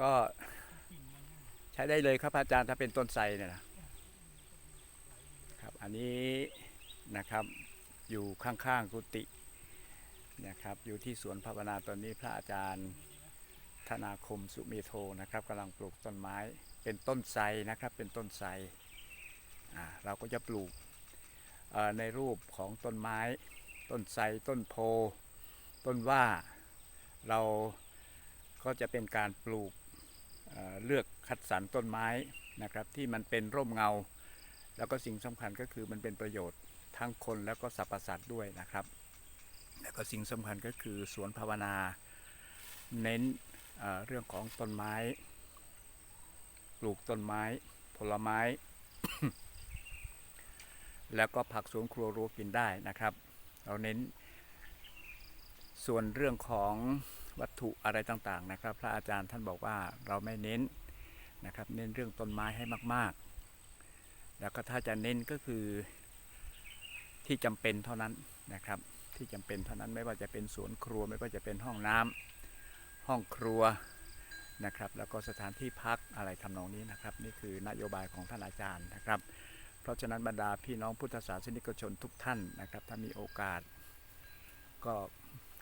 ก็ใช้ได้เลยครับอาจารย์ถ้าเป็นต้นไทรเนี่ยนะครับ อันนี้นะครับอยู่ข้างๆกุฏินะครับ อยู่ที่สวนภาวนาตอนนี้พระอาจารย์ธนาคมสุเมโทนะครับกำลังปลูกต้นไม้เป็นต้นไทรนะครับ เป็นต้นไทรอ่าเราก็จะปลูกในรูปของต้นไม้ ต้นไทรต้นโพ ต้นว่าเราก็จะเป็นการปลูก เลือกคัดสรรต้นไม้นะครับที่มันเป็นร่มเงา แล้วก็สิ่งสำคัญก็คือมันเป็นประโยชน์ทั้งคนแล้วก็สรรพสัตว์ด้วยนะครับ แล้วก็สิ่งสำคัญก็คือสวนภาวนา เน้นเเรื่องของต้นไม้ ปลูกต้นไม้ ผลไม้ แล้วก็ผักสวนครัวรั้วกินได้นะครับ เราเน้นส่วนเรื่องของ วัตถุอะไรต่างๆนะครับ พระอาจารย์ท่านบอกว่าเราไม่เน้นนะครับ เน้นเรื่องต้นไม้ให้มากๆ แล้วก็ถ้าจะเน้นก็คือที่จำเป็นเท่านั้นนะครับ ที่จำเป็นเท่านั้นไม่ว่าจะเป็นสวนครัวไม่ว่าจะเป็นห้องน้ำห้องครัวนะครับ แล้วก็สถานที่พักอะไรทำนองนี้นะครับ นี่คือนโยบายของท่านอาจารย์นะครับ เพราะฉะนั้นบรรดาพี่น้องพุทธศาสนิกชนทุกท่านนะครับ ถ้ามีโอกาสก็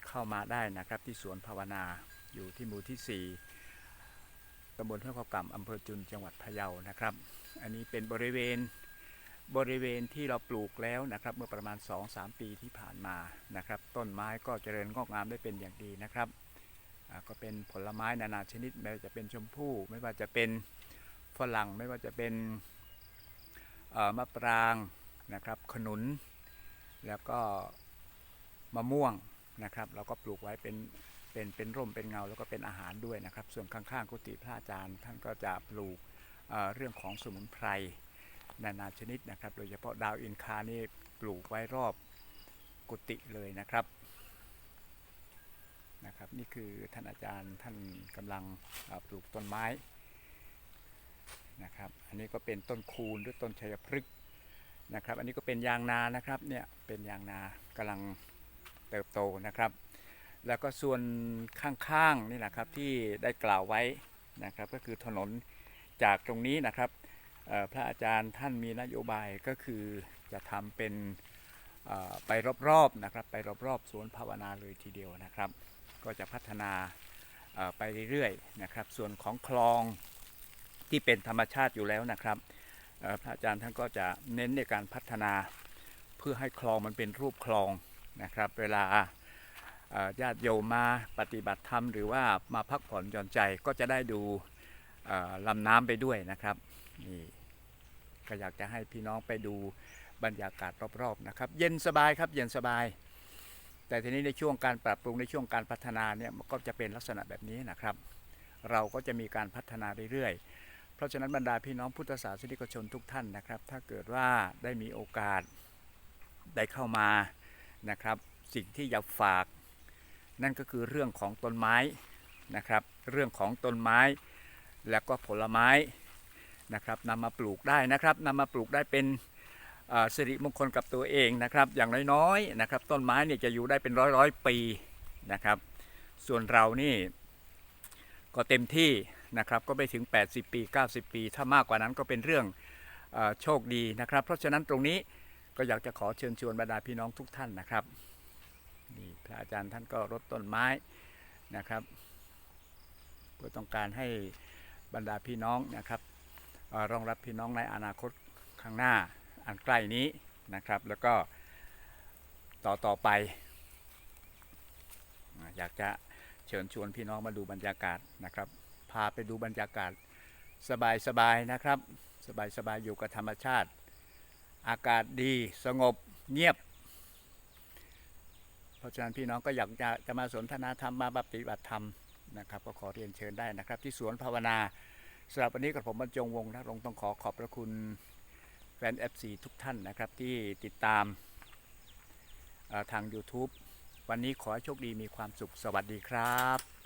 เข้ามาได้นะครับ ที่สวนภาวนาอยู่ที่หมู่ที่ 4ตำบลห้วยข้าวก่ำอำเภอจุนจังหวัดพะเยานะครับ อันนี้เป็นบริเวณบริเวณที่เราปลูกแล้วนะครับ เมื่อประมาณ 2-3 ปีที่ผ่านมานะครับ ต้นไม้ก็เจริญงอกงามได้เป็นอย่างดีนะครับก็เป็นผลไม้นานาชนิดไม่ว่าจะเป็นชมพู่ ไม่ว่าจะเป็นฝรั่งไม่ว่าจะเป็นมะปรางนะครับ ขนุน แล้วก็มะม่วง นะครับ เราก็ปลูกไว้เป็นเป็นเป็นร่มเป็นเงาแล้วก็เป็นอาหารด้วยนะครับ ส่วนข้างๆกุฏิพระอาจารย์ ท่านก็จะปลูกเเรื่องของสมุนไพรนานาชนิดนะครับ โดยเฉพาะดาวอินคานี่ปลูกไว้รอบกุฏิเลยนะครับนะครับ นี่คือท่านอาจารย์ท่านกำลังปลูกต้นไม้นะครับ อันนี้ก็เป็นต้นคูนหรือต้นชัยพฤกษ์นะครับ อันนี้ก็เป็นยางนานะครับเนี่ยเป็นยางนากำลัง เติบโตนะครับ แล้วก็ส่วนข้างๆนี่แหละครับที่ได้กล่าวไว้นะครับ ก็คือถนนจากตรงนี้นะครับพระอาจารย์ท่านมีนโยบายก็คือจะทำเป็นไปรอบๆนะครับ ไปรอบๆสวนภาวนาเลยทีเดียวนะครับ ก็จะพัฒนาไปเรื่อยๆนะครับ ส่วนของคลองที่เป็นธรรมชาติอยู่แล้วนะครับพระอาจารย์ท่านก็จะเน้นในการพัฒนา เพื่อให้คลองมันเป็นรูปคลอง นะครับ เวลาญาติโยมมาปฏิบัติธรรมหรือว่ามาพักผ่อนหย่อนใจก็จะได้ดูลำน้ำไปด้วยนะครับนี่ก็อยากจะให้พี่น้องไปดูบรรยากาศรอบๆนะครับ เย็นสบายครับเย็นสบาย แต่ทีนี้ในช่วงการปรับปรุงในช่วงการพัฒนาเนี่ยมันก็จะเป็นลักษณะแบบนี้นะครับ เราก็จะมีการพัฒนาเรื่อยๆ เพราะฉะนั้นบรรดาพี่น้องพุทธศาสนิกชนทุกท่านนะครับ ถ้าเกิดว่าได้มีโอกาสได้เข้ามา นะครับ สิ่งที่อยากฝาก นั่นก็คือเรื่องของต้นไม้นะครับ เรื่องของต้นไม้แล้วก็ผลไม้นะครับนำมาปลูกได้นะครับนำมาปลูกได้เป็นสิริมงคลกับตัวเองนะครับ อย่างน้อยๆนะครับ ต้นไม้เนี่ยจะอยู่ได้เป็นร้อยร้อยปีนะครับ ส่วนเรานี่ก็เต็มที่นะครับก็ไปถึง 80 ปี 90 ปี ถ้ามากกว่านั้นก็เป็นเรื่องอโชคดีนะครับ เพราะฉะนั้นตรงนี้ ก็อยากจะขอเชิญชวนบรรดาพี่น้องทุกท่านนะครับนี่พระอาจารย์ท่านก็รดต้นไม้นะครับเพื่อต้องการให้บรรดาพี่น้องนะครับรองรับพี่น้องในอนาคตข้างหน้าอันใกล้นี้นะครับ แล้วก็ต่อต่อไป อยากจะเชิญชวนพี่น้องมาดูบรรยากาศนะครับ พาไปดูบรรยากาศสบายๆนะครับ สบายๆอยู่กับธรรมชาติ อากาศดีสงบเงียบ เพราะฉะนั้นพี่น้องก็อยากจะจะมาสนทนาธรรมมาปฏิบัติธรรมนะครับ ก็ขอเรียนเชิญได้นะครับ ที่สวนภาวนาสำหรับวันนี้กับผมบรรจงวงนะรงต้องขอขอบพระคุณแฟน FC ทุกท่านนะครับที่ติดตามทาง YouTube วันนี้ขอให้โชคดีมีความสุขสวัสดีครับ